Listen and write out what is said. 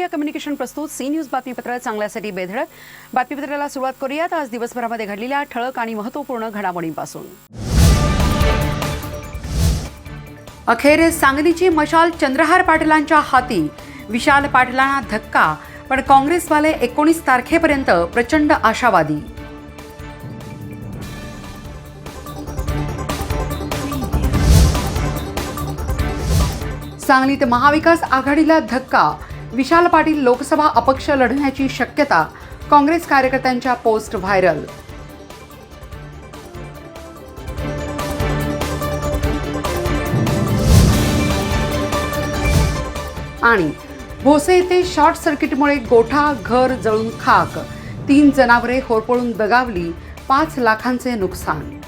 India communication प्रस्तुत C news बातमीपत्र चांगल्यासाठी बेधडक. बातमीपत्राला सुरुवात करूयात. आज दिवसभरामध्ये घडलेल्या ठळक आणि महत्त्वपूर्ण घडामोडींपासून. अखेर सांगलीची मशाल चंद्रहार पाटलांच्या हाती. विशाल पाटलांना धक्का पण काँग्रेसवाले एकोणीस तारखेपर्यंत प्रचंड आशावादी. सांगलीत महाविकास आघाडीला धक्का विशाल पाटील लोकसभा अपक्ष लढण्याची शक्यता काँग्रेस कार्यकर्त्यांच्या पोस्ट व्हायरल. आणि भोसे येथे शॉर्ट सर्किटमुळे गोठा घर जळून खाक. तीन जनावरे होरपळून दगावली पाच लाखांचे नुकसान.